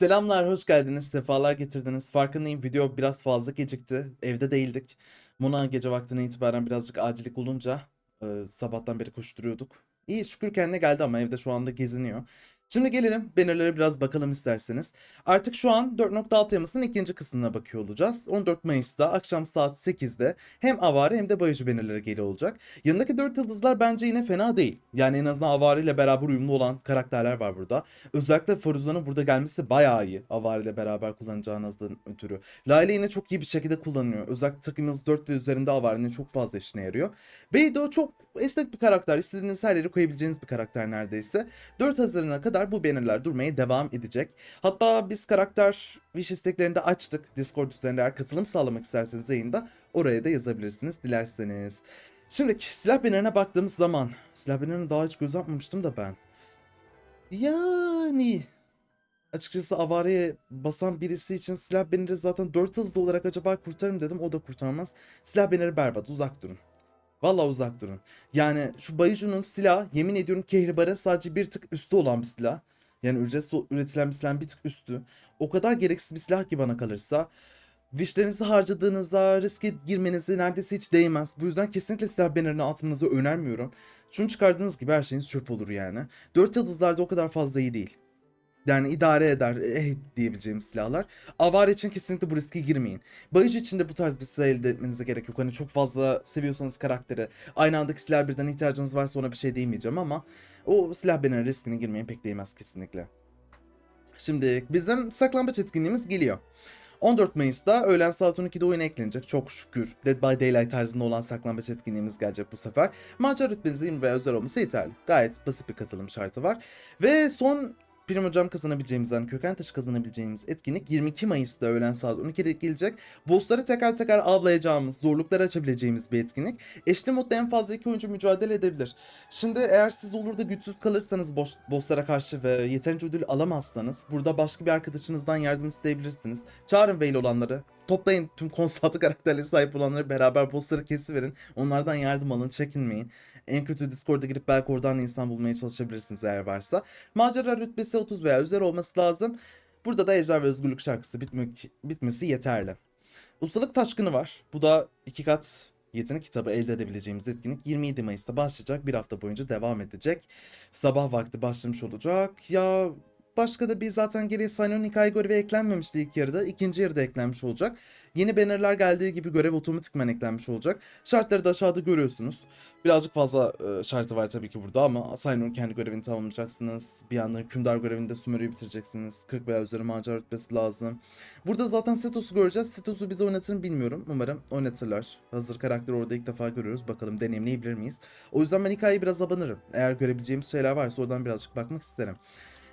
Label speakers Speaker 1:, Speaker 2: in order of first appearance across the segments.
Speaker 1: Selamlar, hoş geldiniz, sefalar getirdiniz. Farkındayım, video biraz fazla gecikti. Evde değildik. Mona gece vaktine itibaren birazcık acillik olunca e, sabahtan beri koşturuyorduk. İyi şükür kendine geldi ama evde şu anda geziniyor. Şimdi gelelim bannerlere biraz bakalım isterseniz. Artık şu an 4.6 yamasının ikinci kısmına bakıyor olacağız. 14 Mayıs'ta akşam saat 8'de hem Avari hem de Bayıcı bannerları geliyor olacak. Yanındaki 4 yıldızlar bence yine fena değil. Yani en azından Avari ile beraber uyumlu olan karakterler var burada. Özellikle Faruza'nın burada gelmesi bayağı iyi. Avari ile beraber kullanacağınızdan ötürü. Lale yine çok iyi bir şekilde kullanıyor. Özellikle takımınız 4 ve üzerinde Avari'nin çok fazla işine yarıyor. Beydo çok esnek bir karakter. İstediğiniz her yere koyabileceğiniz bir karakter neredeyse. 4 Haziran'a kadar bu bannerler durmaya devam edecek. Hatta biz karakter wish isteklerini de açtık. Discord üzerinde eğer katılım sağlamak isterseniz yayında oraya da yazabilirsiniz dilerseniz. Şimdi silah bannerine baktığımız zaman silah bannerine daha hiç göz atmamıştım da ben. Yani açıkçası avareye basan birisi için silah banneri zaten 4 hızlı olarak acaba kurtarırım dedim o da kurtarmaz. Silah banneri berbat uzak durun. Valla uzak durun. Yani şu Bayucu'nun silahı yemin ediyorum Kehribar'a sadece bir tık üstü olan bir silah. Yani ücretsiz üretilen bir silahın bir tık üstü. O kadar gereksiz bir silah ki bana kalırsa. Wishlerinizi harcadığınızda riske girmenize neredeyse hiç değmez. Bu yüzden kesinlikle silah bannerine atmanızı önermiyorum. Şunu çıkardığınız gibi her şeyiniz çöp olur yani. 4 yıldızlarda o kadar fazla iyi değil. Yani idare eder eh diyebileceğim silahlar. Avar için kesinlikle bu riske girmeyin. Bayıcı için de bu tarz bir silah elde etmenize gerek yok. Hani çok fazla seviyorsanız karakteri aynı andaki silah birden ihtiyacınız varsa ona bir şey diyemeyeceğim ama o silah benim riskine girmeyin pek değmez kesinlikle. Şimdi bizim saklambaç etkinliğimiz geliyor. 14 Mayıs'ta öğlen saat 12'de oyuna eklenecek. Çok şükür Dead by Daylight tarzında olan saklambaç etkinliğimiz gelecek bu sefer. Macera rütbenizin 20 veya özel olması yeterli. Gayet basit bir katılım şartı var. Ve son Prim hocam kazanabileceğimizden köken taşı kazanabileceğimiz etkinlik 22 Mayıs'ta öğlen saat 12'de gelecek. Bossları teker teker avlayacağımız, zorlukları açabileceğimiz bir etkinlik. Eşli modda en fazla iki oyuncu mücadele edebilir. Şimdi eğer siz olur da güçsüz kalırsanız boss, bosslara karşı ve yeterince ödül alamazsanız burada başka bir arkadaşınızdan yardım isteyebilirsiniz. Çağırın Veil olanları. Toplayın tüm konsantı karakterlere sahip olanları beraber bossları kesiverin. Onlardan yardım alın, çekinmeyin. En kötü Discord'a girip belki oradan insan bulmaya çalışabilirsiniz eğer varsa. Macera rütbesi 30 veya üzeri olması lazım. Burada da Ejder ve Özgürlük şarkısı bitmek, bitmesi yeterli. Ustalık taşkını var. Bu da iki kat yetenek kitabı elde edebileceğimiz etkinlik 27 Mayıs'ta başlayacak. Bir hafta boyunca devam edecek. Sabah vakti başlamış olacak. Ya başka da bir zaten geriye Saynon hikaye görevi eklenmemişti ilk yarıda. ikinci yarıda eklenmiş olacak. Yeni bannerlar geldiği gibi görev otomatikman eklenmiş olacak. Şartları da aşağıda görüyorsunuz. Birazcık fazla e, şartı var tabii ki burada ama Saynon kendi görevini tamamlayacaksınız. Bir yandan hükümdar görevinde Sumeru'yu bitireceksiniz. 40 veya üzeri macera rütbesi lazım. Burada zaten Setos'u göreceğiz. Setos'u bize oynatır mı bilmiyorum. Umarım oynatırlar. Hazır karakteri orada ilk defa görüyoruz. Bakalım deneyimleyebilir miyiz? O yüzden ben hikayeyi biraz abanırım. Eğer görebileceğimiz şeyler varsa oradan birazcık bakmak isterim.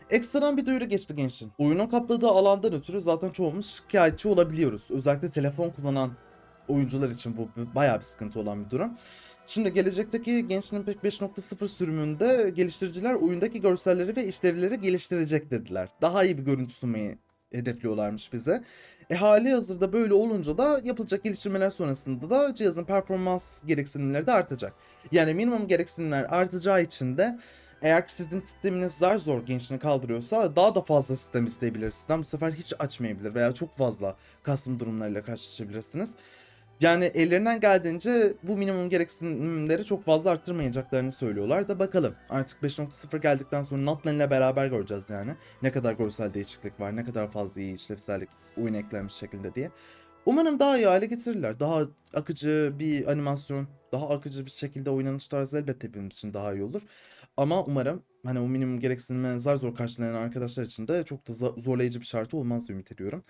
Speaker 1: Ekstradan bir duyuru geçti gençin. Oyunun kapladığı alandan ötürü zaten çoğumuz şikayetçi olabiliyoruz. Özellikle telefon kullanan oyuncular için bu bayağı bir sıkıntı olan bir durum. Şimdi gelecekteki Genshin Impact 5.0 sürümünde geliştiriciler oyundaki görselleri ve işlevleri geliştirecek dediler. Daha iyi bir görüntü sunmayı hedefliyorlarmış bize. E hali hazırda böyle olunca da yapılacak geliştirmeler sonrasında da cihazın performans gereksinimleri de artacak. Yani minimum gereksinimler artacağı için de eğer ki sizin sisteminiz zar zor gençliğini kaldırıyorsa daha da fazla sistem isteyebilir. Sistem bu sefer hiç açmayabilir veya çok fazla kasım durumlarıyla karşılaşabilirsiniz. Yani ellerinden geldiğince bu minimum gereksinimleri çok fazla arttırmayacaklarını söylüyorlar da bakalım. Artık 5.0 geldikten sonra Natlan ile beraber göreceğiz yani. Ne kadar görsel değişiklik var, ne kadar fazla iyi işlevsellik oyun eklenmiş şekilde diye. Umarım daha iyi hale getirirler. Daha akıcı bir animasyon, daha akıcı bir şekilde oynanış tarzı elbette benim için daha iyi olur. Ama umarım hani o minimum gereksinimi zar zor karşılayan arkadaşlar için de çok da zorlayıcı bir şartı olmaz diye ümit ediyorum.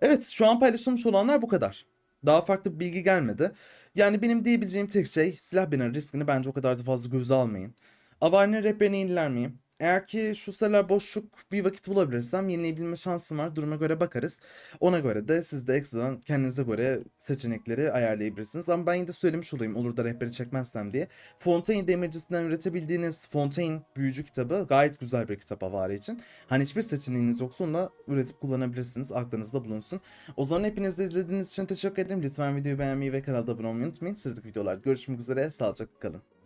Speaker 1: Evet şu an paylaşılmış olanlar bu kadar. Daha farklı bir bilgi gelmedi. Yani benim diyebileceğim tek şey silah banner riskini bence o kadar da fazla göze almayın. Avari'nin rehberini yeniler miyim? Eğer ki şu sıralar boşluk bir vakit bulabilirsem yenileyebilme şansım var. Duruma göre bakarız. Ona göre de siz de ekstradan kendinize göre seçenekleri ayarlayabilirsiniz. Ama ben yine de söylemiş olayım olur da rehberi çekmezsem diye. Fontaine demircisinden üretebildiğiniz Fontaine büyücü kitabı gayet güzel bir kitap avari için. Hani hiçbir seçeneğiniz yoksa onu da üretip kullanabilirsiniz. Aklınızda bulunsun. O zaman hepiniz de izlediğiniz için teşekkür ederim. Lütfen videoyu beğenmeyi ve kanalda abone olmayı unutmayın. Sıradaki videolarda görüşmek üzere. Sağlıcakla kalın.